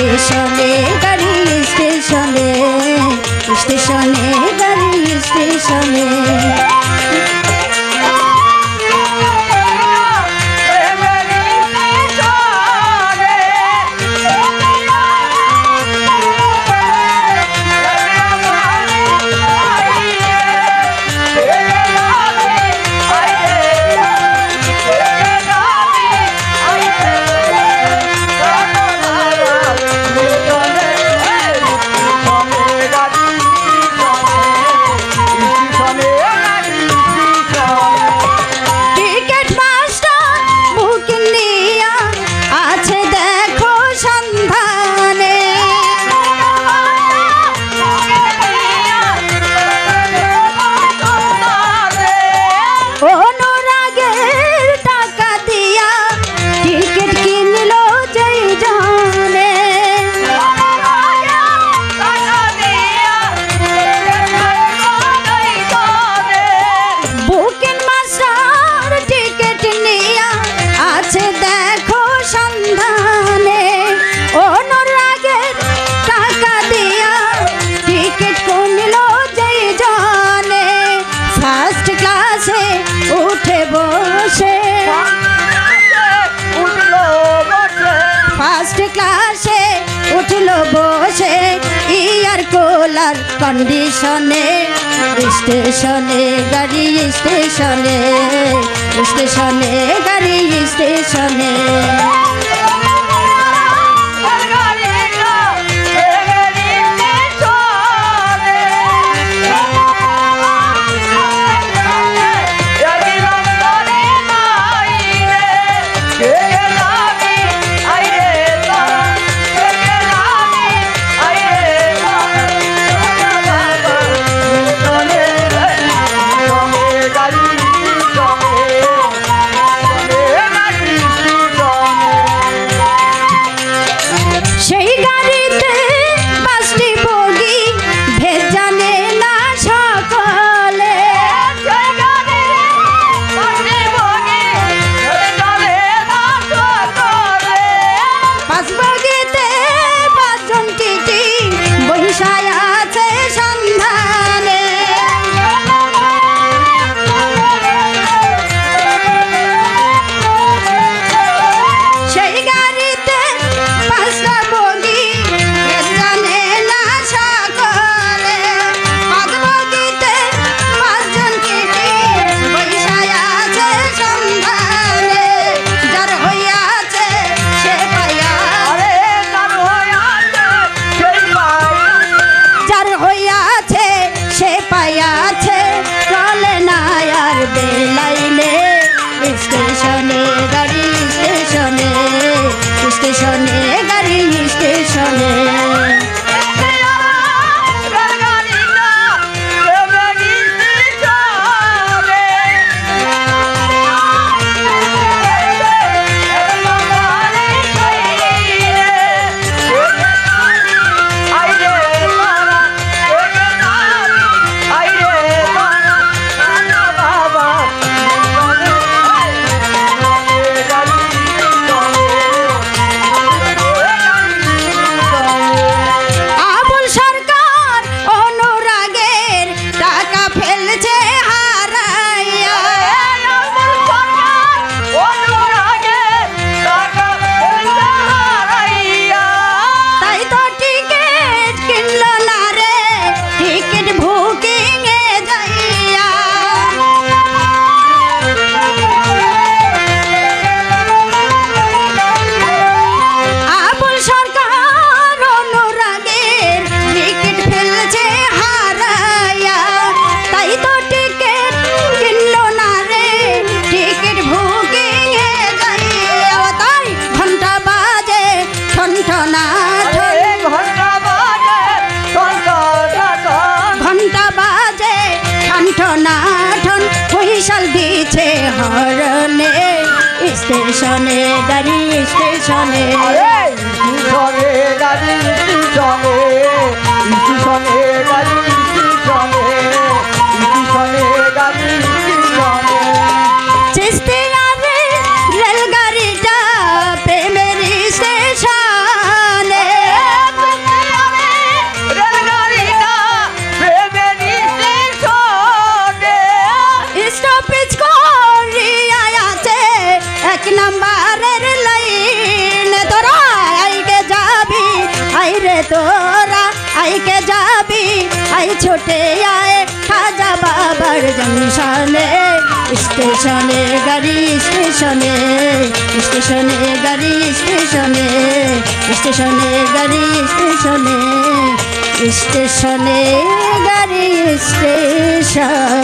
স্টেশনে গাড়ি স্টেশনে স্টেশনে গাড়ি স্টেশনে। stop. কন্ডিশনে স্টেশনে গাড়ি স্টেশনে স্টেশনে গাড়ি স্টেশনে কাছে চলে না আর বেলাইলে। স্টেশনে গাড়ি স্টেশনে স্টেশনে গাড়ি স্টেশনে। স্টেশনে গাড়ি স্টেশনে। গাড়ি ছোটে আয়, খাজা বাবার জংশনে স্টেশনে, গাড়ি স্টেশনে স্টেশনে, গাড়ি স্টেশনে স্টেশনে, গাড়ি স্টেশনে স্টেশনে, গাড়ি স্টেশন।